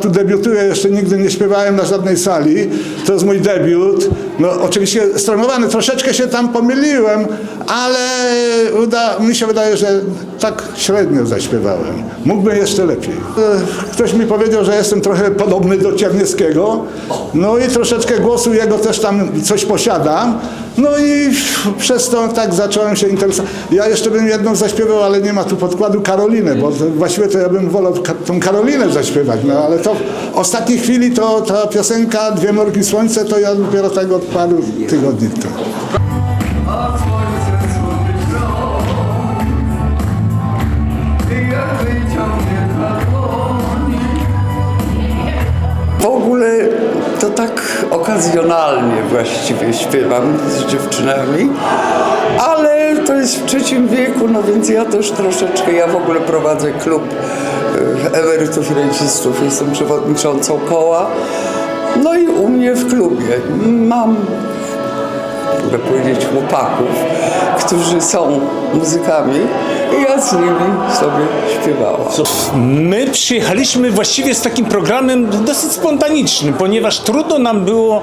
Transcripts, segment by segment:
tu debiutuję, jeszcze nigdy nie śpiewałem na żadnej sali. To jest mój debiut. No oczywiście stremowany, troszeczkę się tam pomyliłem, ale uda, mi się wydaje, że tak średnio zaśpiewałem. Mógłbym jeszcze lepiej. E, Ktoś mi powiedział, że jestem trochę podobny do Czernieckiego, no i troszeczkę głosu jego też tam coś posiadam. No i przez to tak zacząłem się interesować. Ja jeszcze bym jedną zaśpiewał, ale nie ma tu podkładu Karolinę, bo to, właściwie to ja bym wolał ka- tą Karolinę zaśpiewać, no ale to w ostatniej chwili to ta piosenka Dwie Morgi Słońce to ja dopiero tak od paru tygodni temu. Okazjonalnie właściwie śpiewam z dziewczynami, ale to jest w trzecim wieku, no więc ja też troszeczkę, ja w ogóle prowadzę klub e, emerytów i rencistów, jestem przewodniczącą koła. No i u mnie w klubie. Mam mogę powiedzieć, chłopaków, którzy są muzykami i ja z nimi sobie śpiewałam. My przyjechaliśmy właściwie z takim programem dosyć spontanicznym, ponieważ trudno nam było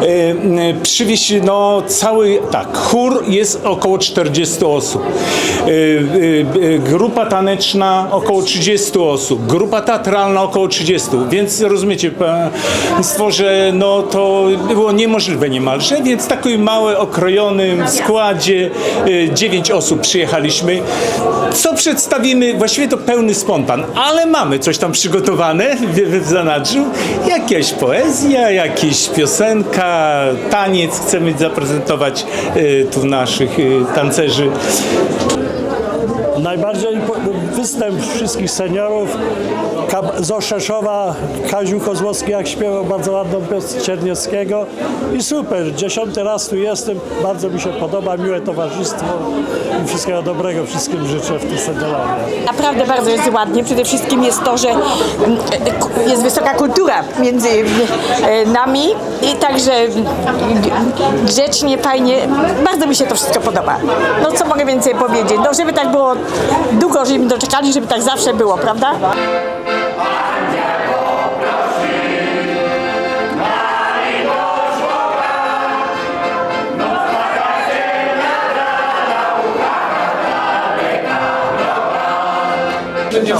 e, przywieźć no, cały, tak, chór jest około 40 osób, e, e, e, grupa taneczna około 30 osób, grupa teatralna około 30, więc rozumiecie Państwo, że no, to było niemożliwe niemalże, więc w takim małym, okrojonym składzie e, 9 osób przyjechaliśmy. Co przedstawimy? Właściwie to pełny spontan, ale mamy coś tam przygotowane w, w zanadrzu. Jakaś poezja, jakaś piosenka, taniec chcemy zaprezentować e, tu naszych e, tancerzy. Najbardziej występ wszystkich seniorów. Ka- z Oszeszowa Kaziu Kozłowski jak śpiewał bardzo ładną piosenkę Czernieckiego i super, dziesiąty raz tu jestem, bardzo mi się podoba, miłe towarzystwo i wszystkiego dobrego wszystkim życzę w tym senioralnie. Naprawdę bardzo jest ładnie. Przede wszystkim jest to, że e, jest wysoka kultura między e, nami i także g- grzecznie, fajnie. Bardzo mi się to wszystko podoba. No co mogę więcej powiedzieć? No żeby tak było długo, żebyśmy doczekali, żeby tak zawsze było, prawda?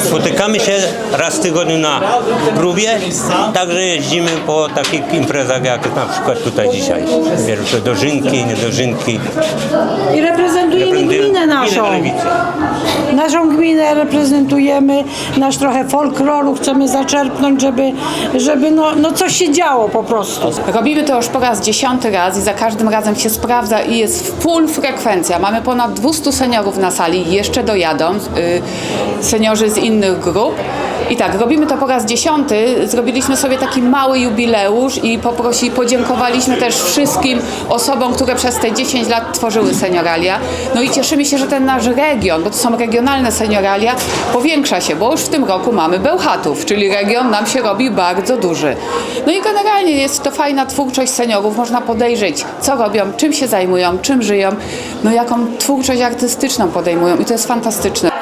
Spotykamy się raz w tygodniu na próbie, także jeździmy po takich imprezach jak na przykład tutaj dzisiaj. Pierwsze dożynki, niedożynki. I reprezentujemy gminę naszą. Lewicy. Naszą gminę reprezentujemy, nasz trochę folkloru chcemy zaczerpnąć, żeby, żeby no, no coś się działo po prostu. Robimy to już po raz dziesiąty raz i za każdym razem się sprawdza i jest full frekwencja. Mamy ponad 200 seniorów na sali, jeszcze dojadą y, seniorzy z innych grup. I tak, robimy to po raz dziesiąty. Zrobiliśmy sobie taki mały jubileusz i poprosi, podziękowaliśmy też wszystkim osobom, które przez te 10 lat tworzyły senioralia. No i cieszymy się, że ten nasz region, bo to są regionalne senioralia, powiększa się, bo już w tym roku mamy Bełchatów, czyli region nam się robi bardzo duży. No i generalnie jest to fajna twórczość seniorów. Można podejrzeć, co robią, czym się zajmują, czym żyją, no jaką twórczość artystyczną podejmują i to jest fantastyczne.